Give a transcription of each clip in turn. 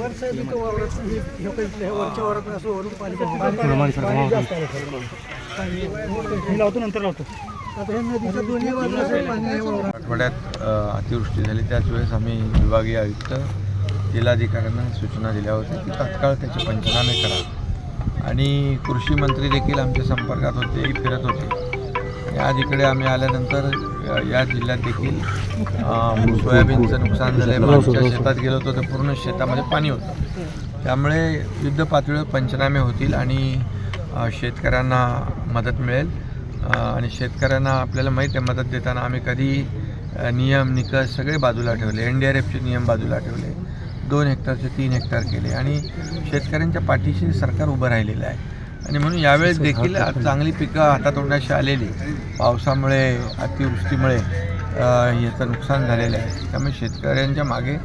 वर साहेब इथं वावरात हे- हे काही इथल्या वरच्या वावरात असं वरून पाणी पाणी जास्त आलं सर. मी लावतो नंतर लावतो. आता हे नदीच्या दोन्ही बाजूला साहेब पाणी आहे वावरात. आठवड्यात अतिवृष्टी झाली. त्याच वेळेस आम्ही विभागीय आयुक्त जिल्हाधिकाऱ्यांना सूचना दिल्या होत्या की तात्काळ त्याचे पंचनामे करा. आणि कृषी मंत्री देखील आमच्या संपर्कात होते फिरत होते. आज इकडे आम्ही आल्यानंतर या जिल्ह्यात देखील सोयाबीनचं नुकसान झालं मागच्या शेतात गेलो होतो तर पूर्ण शेतामध्ये पाणी होतं. त्यामुळे युद्ध पातळीवर पंचनामे होतील आणि शेतकऱ्यांना मदत मिळेल. आणि शेतकऱ्यांना आपल्याला माहीत आहे मदत देताना आम्ही कधी नियम निकष सगळे बाजूला ठेवले. एन डी आर एफचे नियम बाजूला ठेवले. दोन हेक्टरचे तीन हेक्टर केले. आणि शेतकऱ्यांच्या पाठीशी सरकार उभं राहिलेलं आहे. आणि म्हणून यावेळेस देखील चांगली पिकं हातातोंडाशी आलेली पावसामुळे अतिवृष्टीमुळे याचं नुकसान झालेलं आहे. त्यामुळे शेतकऱ्यांच्या मागे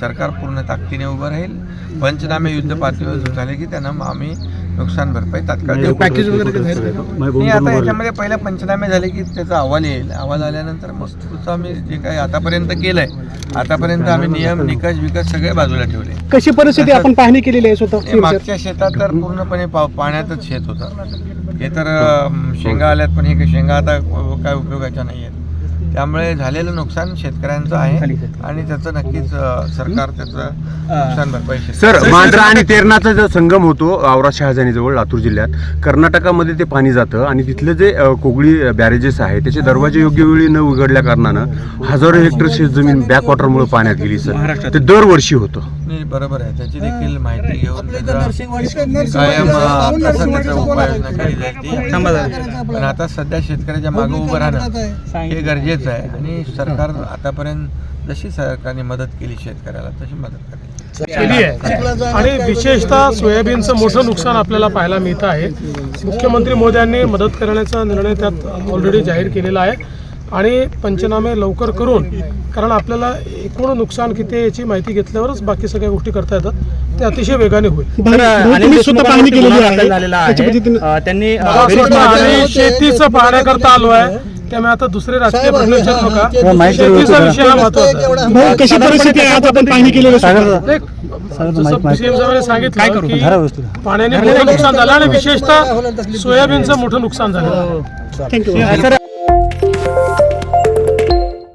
सरकार पूर्ण ताकदीने उभं राहील. पंचनामे युद्ध पातळीवर झाले की त्यांना आम्ही नुकसान भरपाई तात्काळ देऊ. पॅकेज वगैरे नाही. आता याच्यामध्ये पहिला पंचनामे झाले की त्याचा अहवाल येईल. अहवाल आल्यानंतर मग पुढचं आम्ही जे काही आतापर्यंत केलंय आतापर्यंत आम्ही नियम निकष विकस सगळे बाजूला ठेवले. कशी परिस्थिती आपण पाहणी केलेली आहे स्वतः हे मागच्या शेतात तर पूर्णपणे पाव पाण्यातच शेत होतं. हे तर अं, शेंगा आल्यात पण हे शेंगा आता काय उपयोगाच्या नाही आहेत त्यामुळे झालेलं नुकसान शेतकऱ्यांचं आहे आणि त्याचं नक्कीच सरकार त्याचं नुकसान भरपाई सर मांढरा आणि तेरणाचा जो संगम होतो औरा शहाजानीजवळ लातूर जिल्ह्यात कर्नाटकामध्ये ते पाणी जातं आणि तिथलं जे कोगळी बॅरेजेस आहे त्याचे दरवाजे योग्य वेळी न उघडल्या कारणानं हजारो हेक्टर शेतजमीन बॅकवॉटरमुळे पाण्यात गेली सर. ते दरवर्षी होतं. नाही बरोबर आहे. त्याची देखील माहिती घेऊन कायम तसं त्याचा. उपाययोजना केली पण आता सध्या शेतकऱ्याच्या मागे उभं राहणं हे गरजेचं आहे. आणि सरकार आतापर्यंत जशी सरकारने मदत केली शेतकऱ्याला तशी मदत करेल. केली आहे आणि विशेषतः सोयाबीनचं मोठं नुकसान आपल्याला पाहायला मिळतं आहे. मुख्यमंत्री मोदयांनी मदत करण्याचा निर्णय त्यात ऑलरेडी जाहीर केलेला आहे. आणि पंचनामे लवकर करून कारण आपल्याला एकूण नुकसान किती आहे याची माहिती घेतल्यावरच बाकी सगळ्या गोष्टी करता येतात ते अतिशय वेगाने होईल त्यांनी शेतीचं पाहण्याकरता आलो आहे त्यामुळे आता दुसरे राजकीय प्रश्न विचारू नका शेतीचा विषय हा महत्त्वाचा आहे. कशी परिस्थिती आहे आज आपण केलेली साहेबांनी सांगितलं की पाण्याने मोठं नुकसान झालं आणि विशेषतः सोयाबीनचं मोठं नुकसान झालं थँक्यू